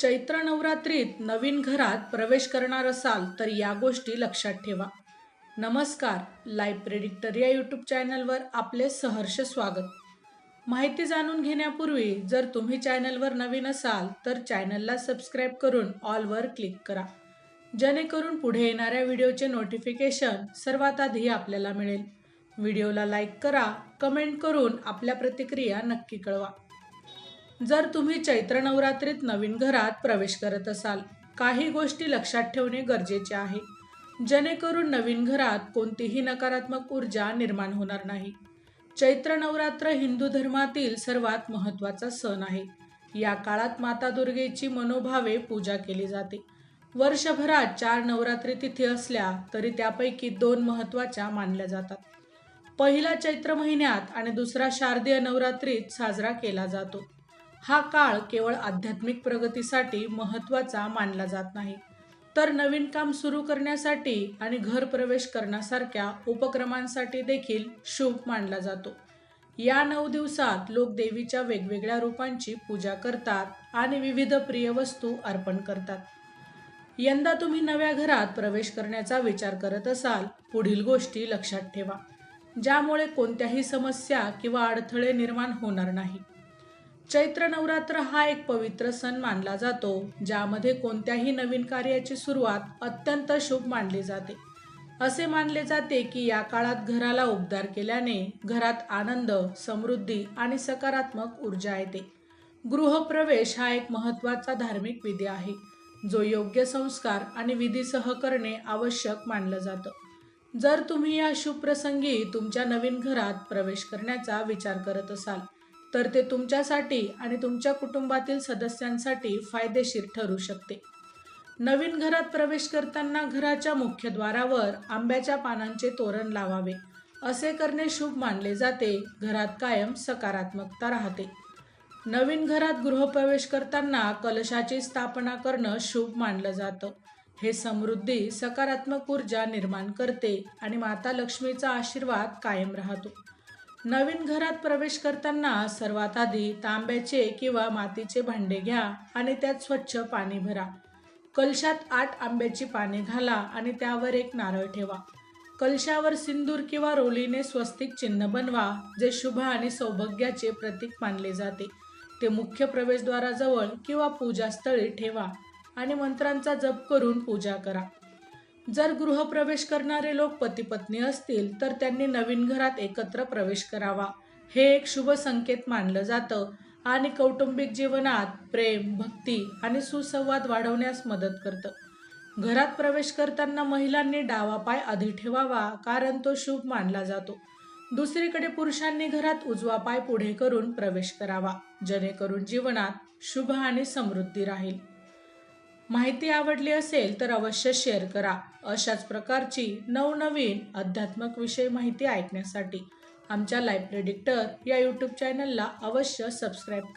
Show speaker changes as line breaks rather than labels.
चैत्र नवरात्रीत नवीन घरात प्रवेश करणार असाल तर या गोष्टी लक्षात ठेवा. नमस्कार लाईव्ह प्रेडिक्टर या यूट्यूब चॅनलवर आपले सहर्ष स्वागत. माहिती जाणून घेण्यापूर्वी जर तुम्ही चॅनलवर नवीन असाल तर चॅनलला सबस्क्राईब करून ऑलवर क्लिक करा. जेणेकरून पुढे येणाऱ्या व्हिडिओचे नोटिफिकेशन सर्वात आधी आपल्याला मिळेल. व्हिडिओला लाईक करा कमेंट करून आपल्या प्रतिक्रिया नक्की कळवा. जर तुम्ही चैत्र नवरात्रीत नवीन घरात प्रवेश करत असाल काही गोष्टी लक्षात ठेवणे गरजेचे आहे. जेणेकरून नवीन घरात कोणतीही नकारात्मक ऊर्जा निर्माण होणार नाही. चैत्र नवरात्र हिंदू धर्मातील सर्वात महत्त्वाचा सण आहे. या काळात माता दुर्गेची मनोभावे पूजा केली जाते. वर्षभरात चार नवरात्री तिथी असल्या तरी त्यापैकी दोन महत्त्वाच्या मानल्या जातात. पहिला चैत्र महिन्यात आणि दुसरा शारदीय नवरात्रीत साजरा केला जातो. हा काळ केवळ आध्यात्मिक प्रगतीसाठी महत्त्वाचा मानला जात नाही. तर नवीन काम सुरू करण्यासाठी आणि घर प्रवेश करण्यासारख्या उपक्रमांसाठी देखील शुभ मानला जातो. या नऊ दिवसात लोक देवीच्या वेगवेगळ्या रूपांची पूजा करतात आणि विविध प्रिय वस्तू अर्पण करतात. यंदा तुम्ही नव्या घरात प्रवेश करण्याचा विचार करत असाल पुढील गोष्टी लक्षात ठेवा. ज्यामुळे कोणत्याही समस्या किंवा अडथळे निर्माण होणार नाही. चैत्र नवरात्र हा एक पवित्र सण मानला जातो ज्यामध्ये कोणत्याही नवीन कार्याची सुरुवात अत्यंत शुभ मानली जाते. असे मानले जाते की या काळात घराला उबदार केल्याने घरात आनंद समृद्धी आणि सकारात्मक ऊर्जा येते. गृहप्रवेश हा एक महत्त्वाचा धार्मिक विधी आहे जो योग्य संस्कार आणि विधीसह करणे आवश्यक मानलं जातं. जर तुम्ही या शुभ प्रसंगी तुमच्या नवीन घरात प्रवेश करण्याचा विचार करत असाल तर ते तुमच्यासाठी आणि तुमच्या कुटुंबातील सदस्यांसाठी फायदेशीर ठरू शकते. नवीन घरात प्रवेश करताना घराच्या मुख्यद्वारावर आंब्याच्या पानांचे तोरण लावावे. असे करणे शुभ मानले जाते. घरात कायम सकारात्मकता राहते. नवीन घरात गृहप्रवेश करताना कलशाची स्थापना करणं शुभ मानलं जातं. हे समृद्धी सकारात्मक ऊर्जा निर्माण करते आणि माता लक्ष्मीचा आशीर्वाद कायम राहतो. नवीन घरात प्रवेश करताना सर्वात आधी तांब्याचे किंवा मातीचे भांडे घ्या आणि त्यात स्वच्छ पाणी भरा. कलशात आठ आंब्याची पाने घाला आणि त्यावर एक नारळ ठेवा. कलशावर सिंदूर किंवा रोलीने स्वस्तिक चिन्ह बनवा जे शुभ आणि सौभाग्याचे प्रतीक मानले जाते. ते मुख्य प्रवेशद्वाराजवळ किंवा पूजास्थळी ठेवा आणि मंत्रांचा जप करून पूजा करा. जर गृहप्रवेश करणारे लोक पतीपत्नी असतील तर त्यांनी नवीन घरात एकत्र प्रवेश करावा. हे एक शुभ संकेत मानलं जातं आणि कौटुंबिक जीवनात प्रेम भक्ती आणि सुसंवाद वाढवण्यास मदत करतं. घरात प्रवेश करताना महिलांनी डावा पाय आधी ठेवावा कारण तो शुभ मानला जातो. दुसरीकडे पुरुषांनी घरात उजवा पाय पुढे करून प्रवेश करावा जेणेकरून जीवनात शुभ आणि समृद्धी राहील. माहिती आवडली असेल तर अवश्य शेअर करा. अशाच प्रकारची नवनवीन अध्यात्मक विषय माहिती ऐकण्यासाठी आमच्या लाईफ प्रेडिक्टर या यूट्यूब चॅनलला अवश्य सबस्क्राईब करा.